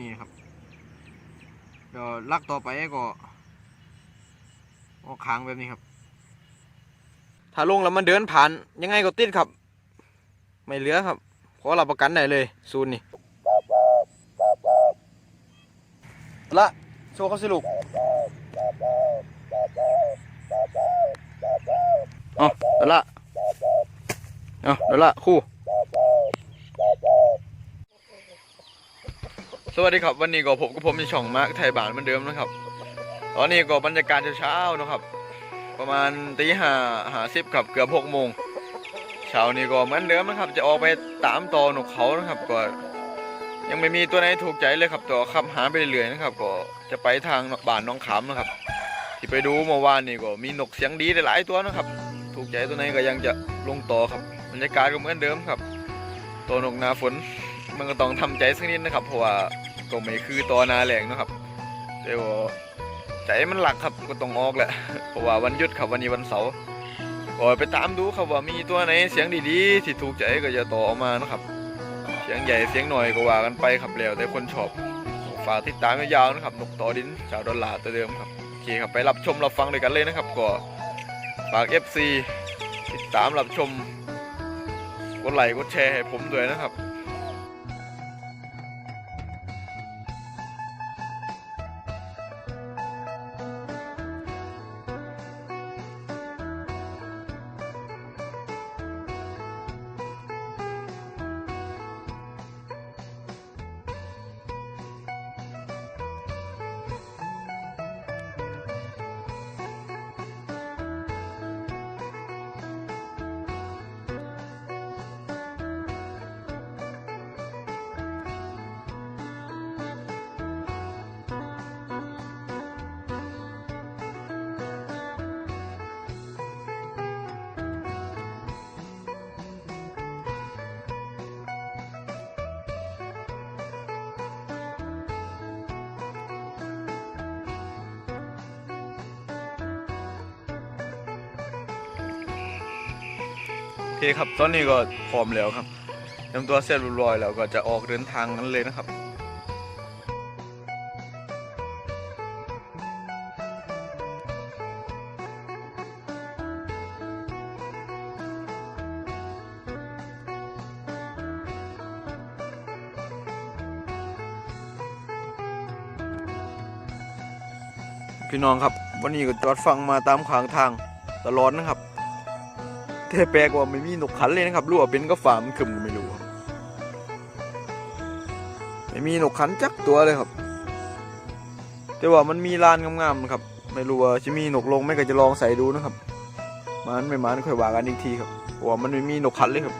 นี้ครับ เดี๋ยวลักต่อไปก็ออกค้างแบบนี้ครับ ถ้าลงแล้วมันเดินผ่านยังไงก็ติดครับ ไม่เหลือครับ ขอรับประกันได้เลยศูนย์นี่ละโชว์เขาสิลูกเอาเดี๋ยวละเอาเดี๋ยวละคู่ วัสดีครับวันนี้ก็ผมกับผมในช่องมาร์คไทยบานเหมือนเดิมนะครับ ตอนนี้ก็บรรยากาศเช้าๆนะครับ ประมาณตีห้าหาสิบครับเกือบหกโมงเช้านี้ก็เหมือนเดิมนะครับ จะออกไปตามต่อหนกเขานะครับก็ยังไม่มีตัวไหนถูกใจเลยครับตัวขับหาไปเรื่อยๆนะครับ ก็จะไปทางบ้านน้องขามนะครับ ที่ไปดูเมื่อวานนี่ก็มีนกเสียงดีหลายตัวนะครับ ถูกใจตัวไหนก็ยังจะลงต่อครับบรรยากาศก็เหมือนเดิมครับ ตัวนกหนาฝนมันก็ต้องทำใจสักนิดนะครับเพราะว่า ก็ไม่คือตัวนาแหลงนะครับแต่ว่าใจมันหลักครับก็ต้องออกแหละเพราะว่าวันหยุดครับวันนี้วันเสาร์ก็ไปตามดูครับว่ามีตัวไหนเสียงดีๆที่ถูกใจก็จะต่อออกมานะครับ เสียงใหญ่เสียงหน่อยก็ว่ากันไปครับแล้วแต่คนชอบฝากติดตามยาวๆนะครับนกต่อดินชาวดอลลาร์ตัวเดิมครับโอเคครับไปรับชมรับฟังด้วยกันเลยนะครับก็ฝาก FC ติดตามรับชมกดไลค์กดแชร์ให้ผมด้วยนะครับ เคครับ ตอนนี้ก็พร้อมแล้วครับเตรียมตัวเสร็จเรียบร้อยแล้วก็จะออกเดินทางกันเลยนะครับพี่น้องครับ วันนี้ก็จอดฟังมาตามขวางทางตลอดนะครับ เทแปลกว่าไม่มีนกขันเลยนะครับรู้ว่าเป็นก็ฝามันขึ้นก็ไม่รู้ครับไม่มีนกขันจักตัวเลยครับ แต่ว่ามันมีลานงามๆนะครับ ไม่รู้ว่าจะมีนกลงไม่ก็จะลองใส่ดูนะครับมันไม่มันค่อยว่ากันอีกทีครับว่ามันไม่มีนกขันเลยครับ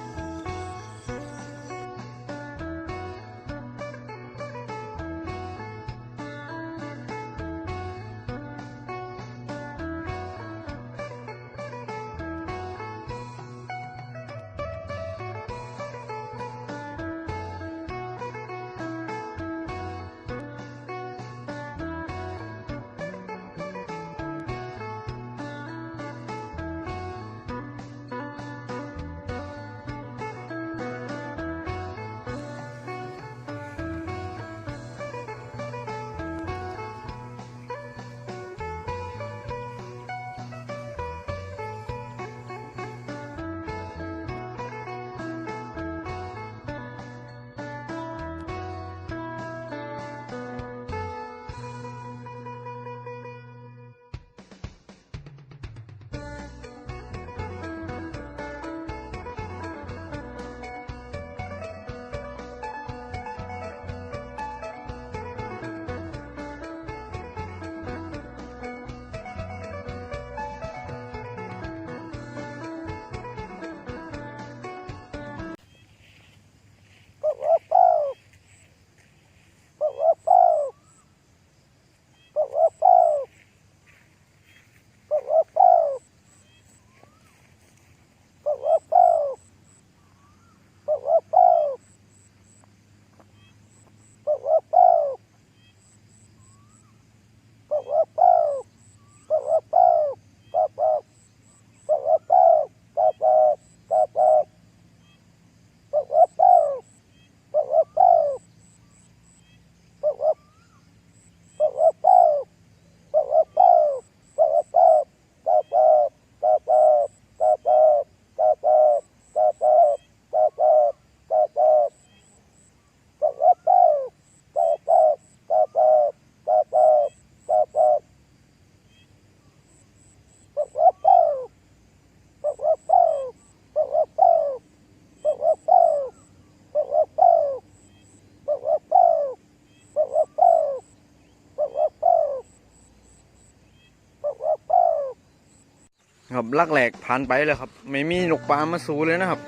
ลักแหลกผ่านไปเลยครับ ไม่มีนกปลามาสูเลยนะครับ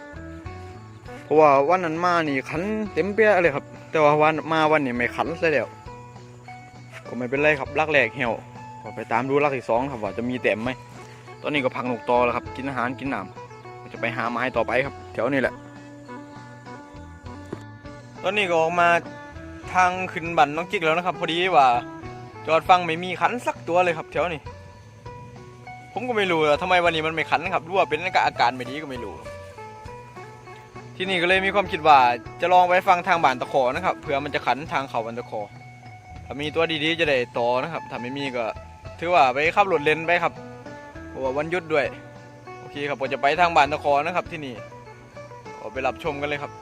เพราะว่าวันนั้นมานี่ขันเต็มเปี้ยเลยครับ แต่ว่าวันมาวันนี้ไม่ขันเลยแล้วก็ไม่เป็นไรครับลักแหลกเหี่ยวก็ไปตามดูลักที่สองครับว่าจะมีเต็มไหมตอนนี้ก็พักนกตอแล้วครับ กินอาหารกินน้ำจะไปหาไม้ต่อไปครับแถวนี้แหละ ตอนนี้ก็ออกมาทางขึ้นบันน้องจิกแล้วนะครับ พอดีว่า จอดฟังไม่มีขันสักตัวเลยครับแถวนี้ ผมก็ไม่รู้ว่าทำไมวันนี้มันไม่ขันครับรู้ว่าเป็นอาการไม่ดีก็ไม่รู้ ที่นี่ก็เลยมีความคิดว่าจะลองไปฟังทางบานตะขอนะครับเผื่อมันจะขันทางเขาบันตะขอถ้ามีตัวดีๆจะได้ต่อนะครับ ถ้าไม่มีก็ถือว่าไปขับรถเลนไปครับเพราะว่าวันหยุดด้วย โอเคครับผมจะไปทางบานตะขอนะครับที่นี่ก็ไปรับชมกันเลยครับ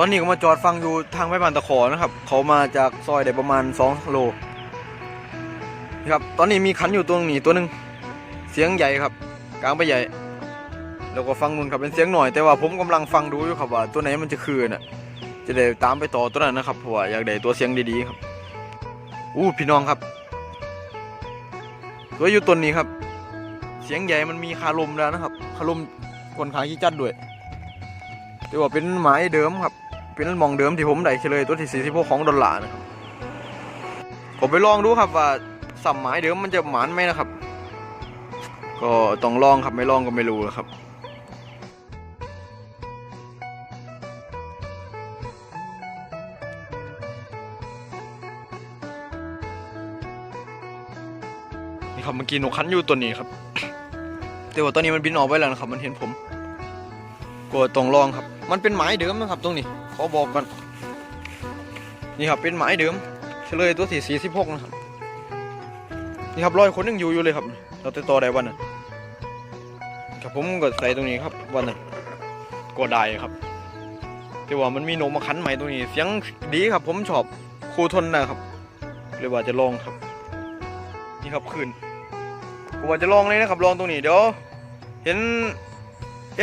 ตอนนี้ก็มาจอดฟังอยู่ทางไปบ้านตะขอนะครับ เขามาจากซอยได้ประมาณ2โลนี่ครับ ตอนนี้มีขันอยู่ตัวหนี้ตัวหนึ่งเสียงใหญ่ครับ กลางไปใหญ่ แล้วก็ฟังนู่นครับเป็นเสียงหน่อย แต่ว่าผมกำลังฟังดูอยู่ครับว่าตัวไหนมันจะคืนน่ะ จะได้ตามไปต่อตัวนั้นนะครับเพราะว่าอยากได้ตัวเสียงดีๆครับ อู้พี่น้องครับตัวอยู่ตัวนี้ครับ เสียงใหญ่มันมีคาลมแล้วนะครับ คาลมคนขาขี้จัดด้วยแต่ว่าเป็นหมายเดิมครับ เป็นมองเดิมที่ผมได้เฉลยตัวที่สี่สิบหกของดอลลาร์นะครับผมไปลองดูครับว่าสัมหมายเดิมมันจะหมานไหมนะครับ ก็ต้องลองครับไม่ลองก็ไม่รู้นะครับนี่ครับเมื่อกี้หนกขันอยู่ตัวนี้ครับแต่ว่าตอนนี้มันบินออกไปแล้วนะครับ มันเห็นผมก็ต้องลองครับ มันเป็นหมายเดิมนะครับตรงนี้ ขอบอกก่อนนี่ครับเป็นหมายเดิมเฉลยตัวที่สี่สิบหกนะครับนี่ครับรอยคนยังอยู่อยู่เลยครับ เราติดต่อได้วันนั้นครับผมก็ใส่ตรงนี้ครับวันนั้นก็ได้ครับแต่ว่ามันมีนกมาขันใหม่ตรงนี้ เสียงดีครับ ผมชอบครูทนนะครับเลยว่าจะลองครับ นี่ครับคืนผมว่าจะลองเลยนะครับลองตรงนี้เดี๋ยวเห็น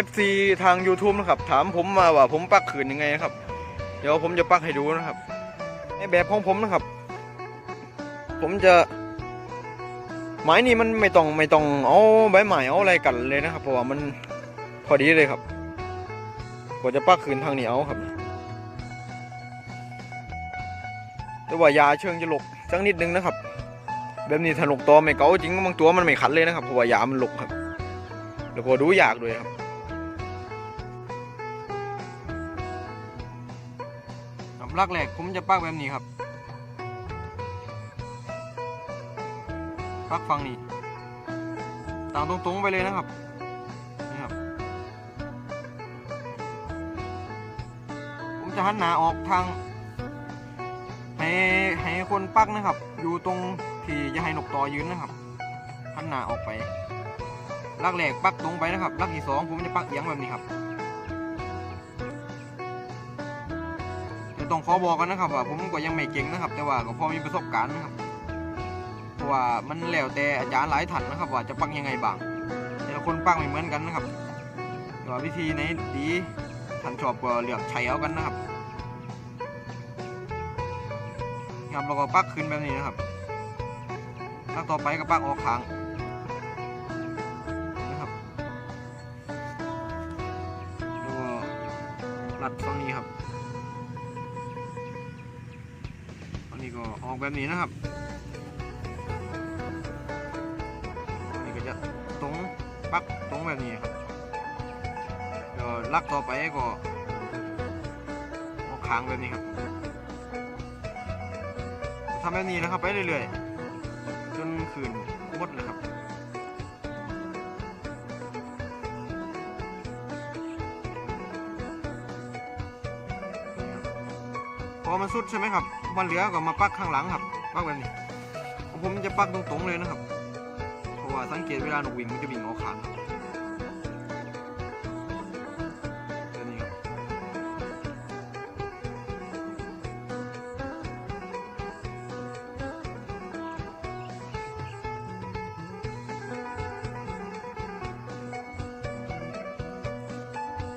FC ทาง YouTube นะครับ ถามผมมาว่าผมปักขืนยังไงครับ เดี๋ยวผมจะปักให้ดูนะครับ ในแบบของผมนะครับ ผมจะไม้นี่มันไม่ต้องไม่ต้องเอาใบไม้เอาอะไรกันเลยนะครับ เพราะว่ามันพอดีเลยครับก็จะปักขืนทางเหนี้เอาครับ แต่ว่ายาเชิงจะหลกสักนิดนึงนะครับ แบบนี้ถลกตัวไม่เก๋าจริงบางตัวมันไม่ขัดเลยนะครับเพราะว่ายามันหลกครับ แล้วก็ดูยากด้วยครับ ลักแหลกผมจะปักแบบนี้ครับ ปักฝั่งนี้ต่ามตรงๆไปเลยนะครับนี่ครับ ผมจะหันหน้าออกทางให้ให้คนปักนะครับ อยู่ตรงที่จะให้นกต่อยืนนะครับหันหน้าออกไปลักแหลกปักตรงไปนะครับลักที่สองผมจะปักเอียงแบบนี้ครับ เดี๋ยวต้องขอบอกกันนะครับว่าผมก็ยังไม่เก่งนะครับ แต่ว่าก็พอมีประสบการณ์นะครับเพราะว่ามันแล้วแต่อาจารย์หลายท่านนะครับ ว่าจะปักยังไงบ้างแต่ละคนปักไม่เหมือนกันนะครับแต่ว่าวิธีไหนดีท่านชอบก็เลือกใช้เอากันนะครับครับเราก็ปักขึ้นแบบนี้นะครับแล้วต่อไปก็ปักออกข้างนะครับแล้วก็รัดฝั่งนี้ครับ อันนี้ก็ออกแบบนี้นะครับ นี่ก็จะตรงปักตรงแบบนี้ครับเดี๋ยวลักต่อไปก็ออกค้างแบบนี้ครับทำแบบนี้นะครับไปเรื่อยๆ จนคืนหมดเลยครับ สุดใช่ไหมครับมันเหลือก็มาปักข้างหลังครับปักแบบนี้ผมจะปักตรงๆเลยนะครับ เพราะว่าสังเกตเวลานกวิ่งมันจะวิ่งออกขางครับตัวนี้ครับ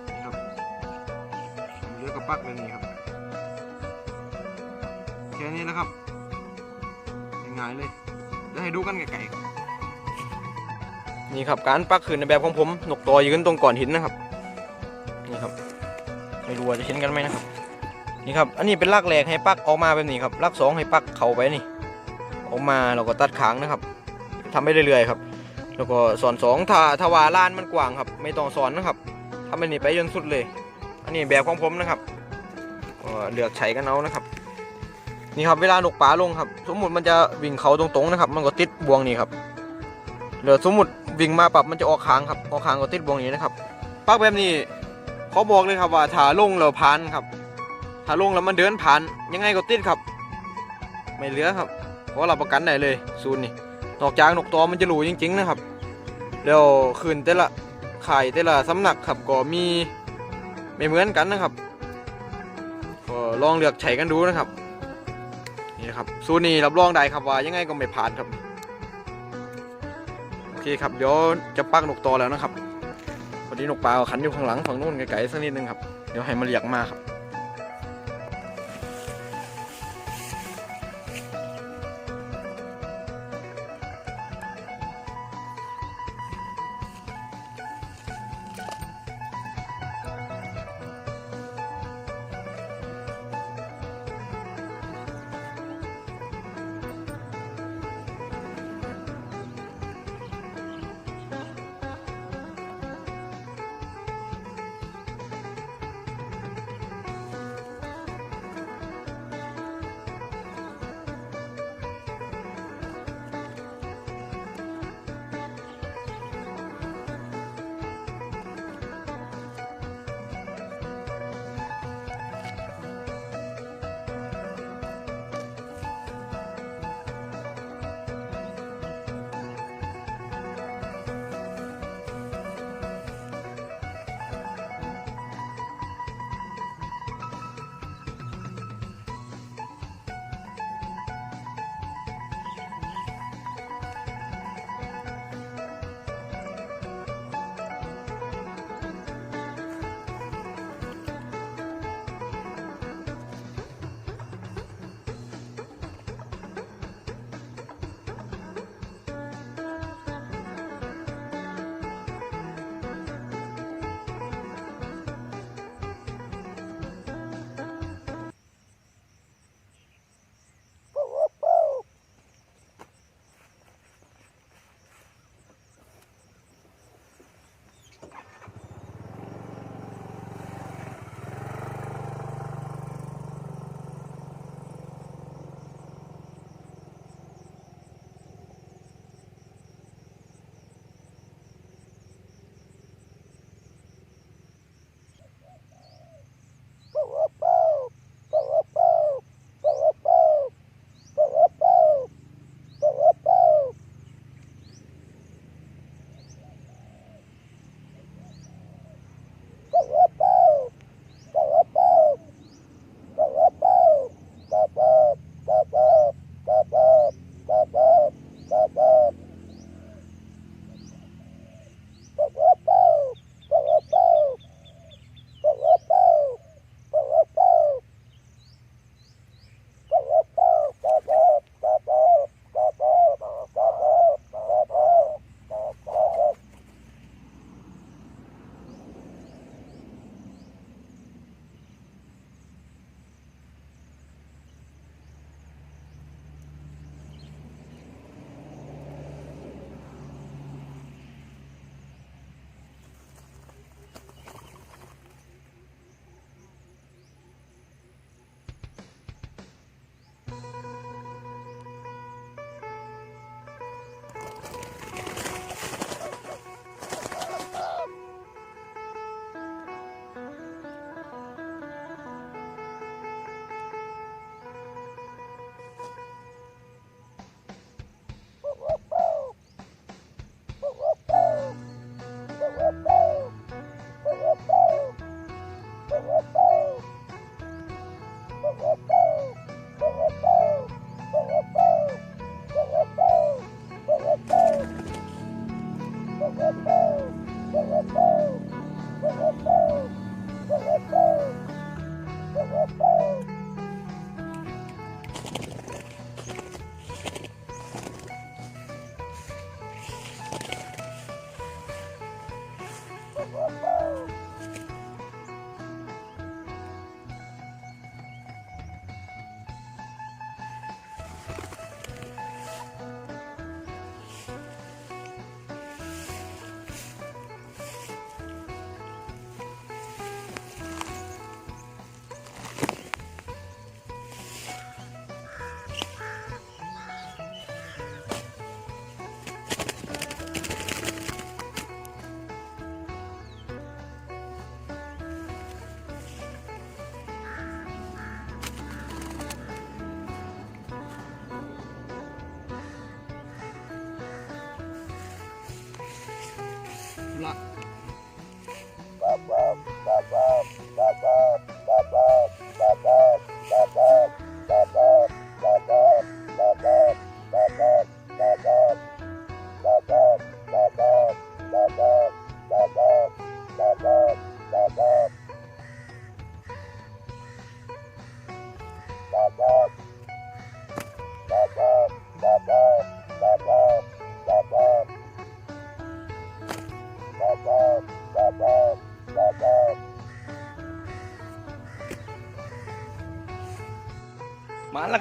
นี่ครับเลือกกระปักเลยนี่ครับ นะครับ ง่ายๆเลยเดี๋ยวให้ดูกันไกลๆนี่ครับการปักขืนในแบบของผมนกตอยืนตรงก่อนหินนะครับ นี่ครับไม่รู้ว่าจะเห็นกันไหมนะครับ นี่ครับ อันนี้เป็นลักแรกให้ปักออกมาแบบนี้ครับลักสองให้ปักเข่าไปนี่ ออกมาเราก็ตัดขางนะครับทำไปเรื่อยๆครับ แล้วก็สอนสองถ้าถ้าว่าลานมันกว้างครับ ไม่ต้องสอนนะครับทำไปนี่ไปจนสุดเลย อันนี้แบบของผมนะครับเลือกใช้กันเอานะครับ นี่ครับเวลานกป่าลงครับสมมุติมันจะวิ่งเขาตรงๆนะครับ มันก็ติดบ่วงนี่ครับเดี๋ยวสมมุติวิ่งมาปรับมันจะออกค้างครับออกค้างก็ติดบ่วงนี้นะครับปักแบบนี้เขาบอกเลยครับว่าถ้าลงแล้วผ่านครับถ้าลงแล้วมันเดินผ่านยังไงก็ติดครับ ไม่เหลือครับเพราะเราประกันได้เลยศูนนี่นอกจากนกตอมันจะรู้จริง ๆ นะครับแล้วคืนแต่ละไข่แต่ละสำนักครับก็มีไม่เหมือนกันนะครับก็ลองเลือกใช้กันดูนะครับ นี่นะครับซูนี่รับรองได้ครับว่ายังไงก็ไม่ผ่านครับโอเคครับเดี๋ยวจะปักนกตอแล้วนะครับพอดีนกปลาขันอยู่ข้างหลังฝั่งนู้นไกลๆสักนิดนึงครับเดี๋ยวให้มาเรียกมาครับ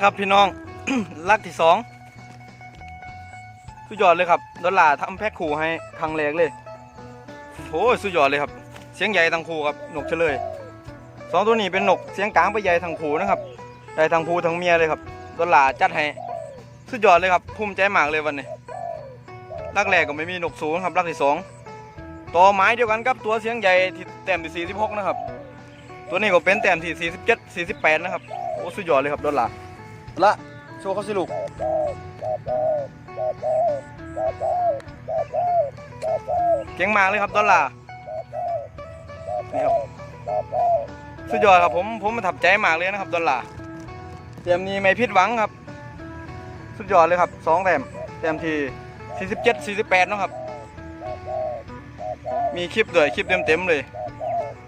ครับพี่น้อง ลักที่สองสุดยอดเลยครับดอลลาร์ทำแพ็คขู่ให้ครั้งแรกเลยโอ้สุดยอดเลยครับ เสียงใหญ่ทั้งคู่ครับนกเฉลยสองตัวนี้เป็นนกเสียงกลางไปใหญ่ทั้งคู่นะครับใหญ่ทั้งผู้ทั้งเมียเลยครับดอลลาร์จัดให้สุดยอดเลยครับภูมิใจมากเลยวันนี้ลักแรกก็ไม่มีนกสูงครับลักที่สองต่อไม้เดียวกันครับตัวเสียงใหญ่ที่แต้มที่46นะครับตัวนี้ก็เป็นแต้มที่47 48นะครับโอ้สุดยอดเลยครับดอลลาร์ ละโชว์เขาสิลูกเก่งมากเลยครับดอลลาร์นี่ครับสุดยอดครับผมผมประทับใจมากเลยนะครับดอลลาร์เต็มนี้ไม่ผิดหวังครับ สุดยอดเลยครับสองแต้มแต้มที่ 47 48เนะครับ มีคลิปด้วยคลิปเต็มๆเลย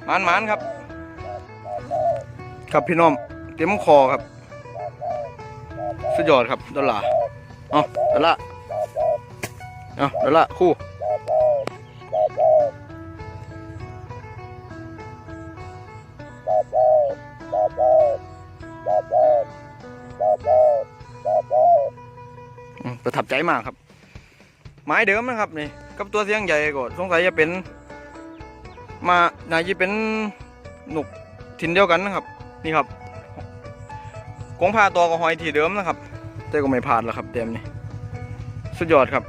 มันมันครับ ครับพี่น้องเต็มคอครับ สุดยอดครับดอลลาร์เอาดอลลาร์เอาดอลลาร์คู่ประทับใจมากครับ ไม้เดิมนะครับนี่กับตัวเสียงใหญ่ก็สงสัยจะเป็น มาน่าจะเป็นหนุกถิ่นเดียวกันนะครับ นี่ครับ กงพาตัวกับหอยที่เดิมนะครับ แต่ก็ไม่พลาดแล้วครับเต็มนี่สุดยอดครับ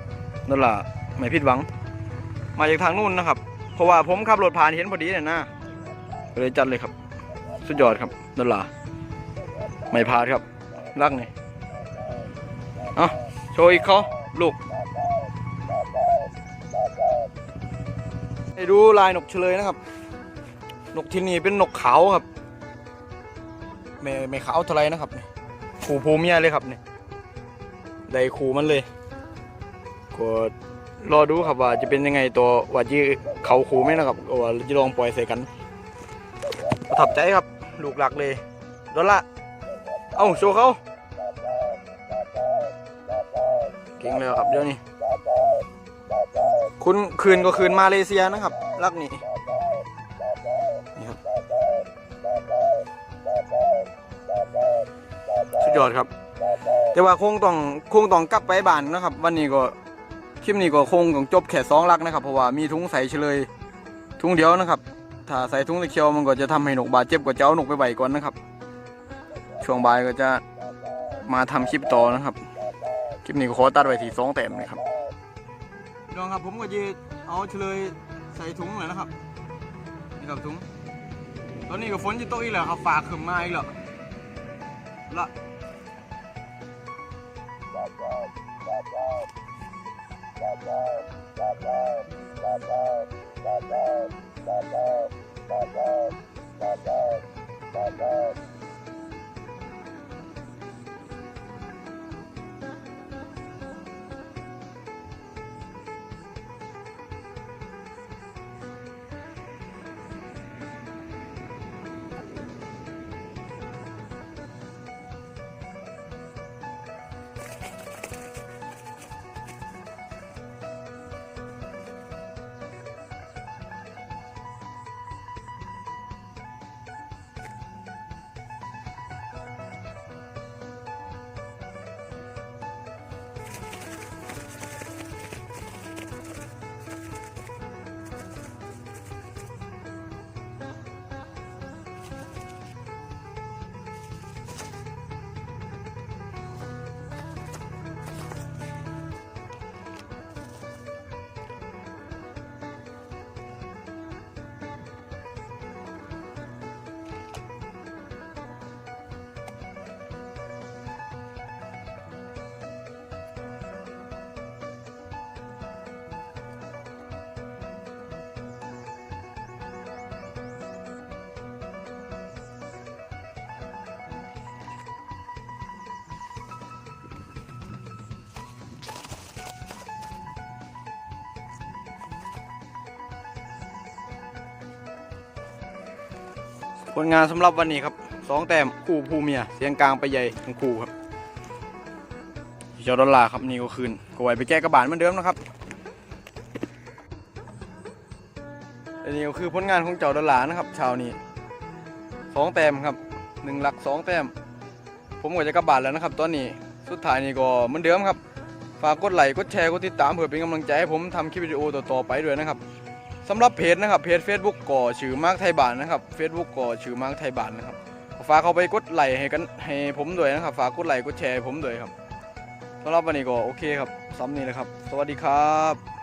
นั่นล่ะไม่ผิดหวัง มาจากทางนู้นนะครับ เพราะว่าผมขับรถผ่านเห็นพอดีเนี่ยนะเลยจัดเลยครับ สุดยอดครับนั่นล่ะไม่พลาดครับรักนี่เอาโชว์อีกเขาลูกให้ดูลายนกเฉลยนะครับ นกที่นี่เป็นนกขาวครับ ไม่ไม่ขาวเท่าไรนะครับนี่ขู่ภูมียเลยครับนี่ได้ขู่มันเลยก็รอดูครับว่าจะเป็นยังไงตัวว่าจะเขาขู่ไหมนะครับว่าจะลองปล่อยใส่กันประทับใจครับ ลูกหลักเลยดอลละเอ้าโชว์เขาเก่งเลยครับเดี๋ยวนี้คุณคืนก็คืนมาเลเซียนะครับลักนี่นี่ ยอดครับ แต่ว่าคงต้องคงต้องกลับไปบ้านนะครับ วันนี้ก็คลิปนี้ก็คงต้องจบแค่สองลักนะครับ เพราะว่ามีถุงใส่เฉลยถุงเดียวนะครับ ถ้าใส่ถุงตะเคียวมันก็จะทำให้หนกบาดเจ็บกว่าเจะเอาหนกไปไว้ก่อนนะครับ ช่วงบ่ายก็จะมาทำคลิปต่อนะครับ คลิปนี้ก็ขอตัดไว้ที่สองแต้มนะครับน้องครับผมก็จะเอาเฉลยใส่ถุงเลยนะครับนี่ครับถุงตอนนี้ก็ฝนจะตกอีกแล้วครับฝากขึ้นมาอีกแล้วละ Bye-bye. ผลงานสำหรับวันนี้ครับสองแต้มคู่ผู้เมียเสียงกลางไปใหญ่ทั้งคู่ครับเจ้าดอลลาครับนี่ก็คืนก็ไว้ไปแก้กระบาลเหมือนเดิมนะครับอันนี้ก็คือผลงานของเจ้าดอลลานะครับเชาวนี้สองแต้มครับหนึ่งหลักสองแต้มผมก็จะกลับานแล้วนะครับ ตอนนี้สุดท้ายนี่ก็เหมือนเดิมครับฝากกดไลค์กดแชร์กดติดตามเพื่อเป็นกำลังใจให้ผมทำคลิปวิดีโอต่อๆไปด้วยนะครับ สำหรับเพจนะครับเพจ Facebook ก่อชื่อมาร์คไทยบานนะครับ Facebook ก่อชื่อมาร์คไทยบานนะครับฝากเขาไปกดไลค์ให้กันให้ผมด้วยนะครับ ฝากกดไลค์กดแชร์ให้ผมด้วยครับสำหรับวันนี้ก็โอเคครับซ้ำนี้เลยครับ สวัสดีครับ